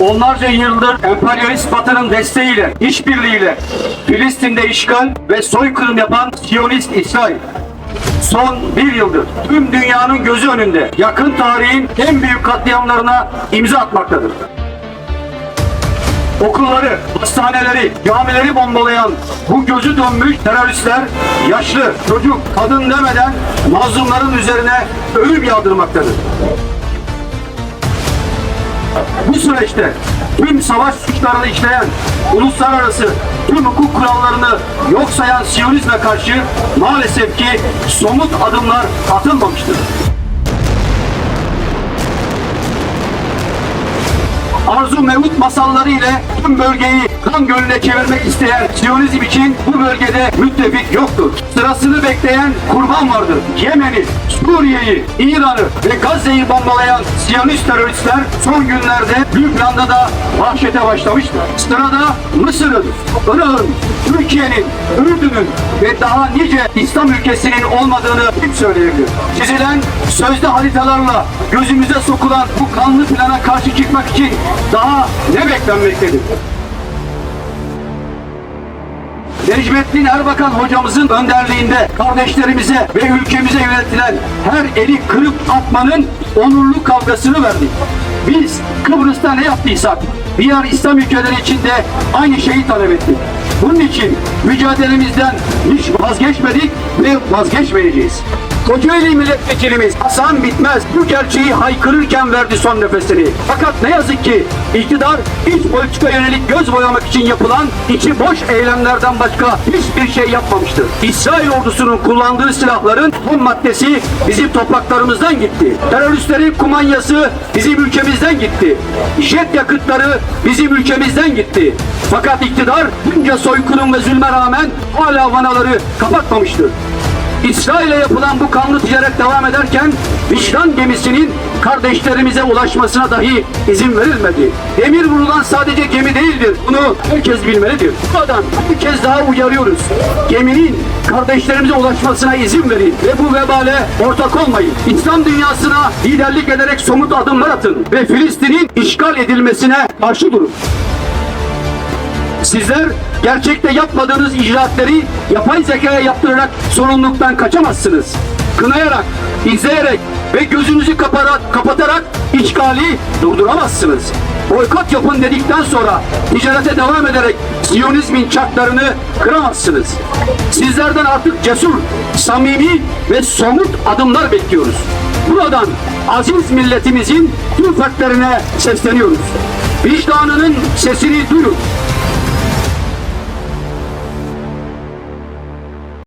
onlarca yıldır emperyalist Batı'nın desteğiyle, işbirliğiyle Filistin'de işgal ve soykırım yapan Siyonist İsrail. Son bir yıldır tüm dünyanın gözü önünde yakın tarihin en büyük katliamlarına imza atmaktadır. Okulları, hastaneleri, camileri bombalayan bu gözü dönmüş teröristler yaşlı, çocuk, kadın demeden mazlumların üzerine ölüm yağdırmaktadır. Bu süreçte tüm savaş suçlarını işleyen, uluslararası tüm hukuk kurallarını yok sayan Siyonizme karşı maalesef ki somut adımlar atılmamıştır. Arzu Mevut masalları ile tüm bölgeyi kan gölüne çevirmek isteyen Siyonizm için bu bölgede müttefik yoktur. Sırasını bekleyen kurban vardır. Yemen'i, Suriye'yi, İran'ı ve Gazze'yi bombalayan Siyonist teröristler son günlerde Lübnan'da da vahşete başlamıştır. Sırada Mısır'ın, Irak'ın, Türkiye'nin, Ürdün'ün ve daha nice İslam ülkesinin olmadığını kim söyleyebilir? Çizilen sözde haritalarla gözümüze sokulan bu kanlı plana karşı çıkmak için daha ne beklenmektedir? Necmettin Erbakan hocamızın önderliğinde kardeşlerimize ve ülkemize yönetilen her eli kırıp atmanın onurlu kavgasını verdik. Biz Kıbrıs'ta ne yaptıysak diğer İslam ülkeleri için de aynı şeyi talep ettik. Bunun için mücadelemizden hiç vazgeçmedik ve vazgeçmeyeceğiz. Kocaeli milletvekilimiz Hasan Bitmez bu gerçeği haykırırken verdi son nefesini. Fakat ne yazık ki iktidar iç politika yönelik göz boyamak için yapılan içi boş eylemlerden başka hiçbir şey yapmamıştır. İsrail ordusunun kullandığı silahların ham maddesi bizim topraklarımızdan gitti. Teröristlerin kumanyası bizim ülkemizden gitti. Jet yakıtları bizim ülkemizden gitti. Fakat iktidar bunca soykırım ve zulme rağmen hala vanaları kapatmamıştır. İsrail'e yapılan bu kanlı ticaret devam ederken vicdan gemisinin kardeşlerimize ulaşmasına dahi izin verilmedi. Demir vurulan sadece gemi değildir. Bunu herkes bilmelidir. Buradan bir kez daha uyarıyoruz. Geminin kardeşlerimize ulaşmasına izin verin ve bu vebale ortak olmayın. İslam dünyasına liderlik ederek somut adımlar atın ve Filistin'in işgal edilmesine karşı durun. Sizler gerçekte yapmadığınız icraatleri yapay zekaya yaptırarak sorumluluktan kaçamazsınız. Kınayarak, izleyerek ve gözünüzü kapatarak, kapatarak işgali durduramazsınız. Boykot yapın dedikten sonra ticarete devam ederek Siyonizmin çarklarını kıramazsınız. Sizlerden artık cesur, samimi ve somut adımlar bekliyoruz. Buradan aziz milletimizin tüm fertlerine sesleniyoruz. Vicdanının sesini duyun.